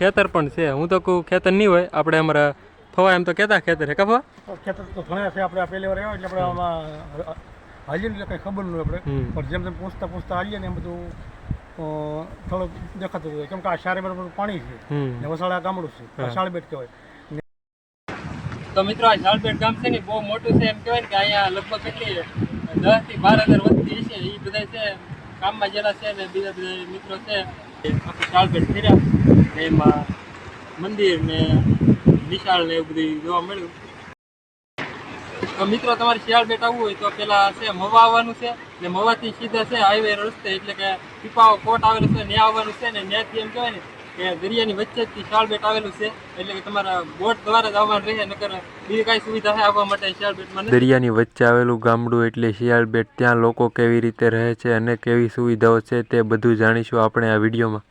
ખેતર પણ છે. હું તો કહું ખેતર નહીં હોય. આપણે અમારા ફવા એમ તો કહેતા ખેતર હે કફા ખેતર તો ઘણા છે. આપણે પહેલી વાર આવ્યા એટલે આપણે આમાં હાલીએ એટલે કંઈ ખબર નહીં આપણે. પણ જેમ જેમ પૂછતા પૂછતા હાલીએ ને એમ બધું થોડુંક દેખાતું હોય. કેમ કે આ શારે બરાબર પાણી છે. ને વસાડા ગામડું છે. શાળબેટ કહેવાય. તો મિત્રો આ શાળબેટ ગામ છે ને બહુ મોટું છે. એમ કહેવાય ને કે અહીંયા લગભગ કેટલી દસથી બાર હજાર વસ્તી છે એ બધા છે કામમાં જેલા છે ને બીજા બધા મિત્રો છે. આખું શાલબેટ ફેર્યા. ને એમાં મંદિર ને વિશાળ ને એવું બધું જોવા મળ્યું. તો મિત્રો, તમારે શિયાળબેટ આવવું હોય તો પેલા છે, મવા આવવાનું છે ને મવાથી સીધા છે હાઈવે રસ્તે એટલે કે પીપાઓ કોટ આવેલો છે ત્યાં આવવાનું છે ને ત્યાંથી એમ કહેવાય ને કે દરિયાની વચ્ચેથી શાળબેટ આવેલું છે. એટલે કે તમારા બોટ દ્વારા જ રહે, નકર બીજી કાંઈ સુવિધા છે આવવા માટે શિયાળબેટમાં દરિયાની વચ્ચે આવેલું ગામડું એટલે શિયાળબેટ, ત્યાં લોકો કેવી રીતે રહે છે અને કેવી સુવિધાઓ છે તે બધું જાણીશું આપણે આ વિડીયોમાં.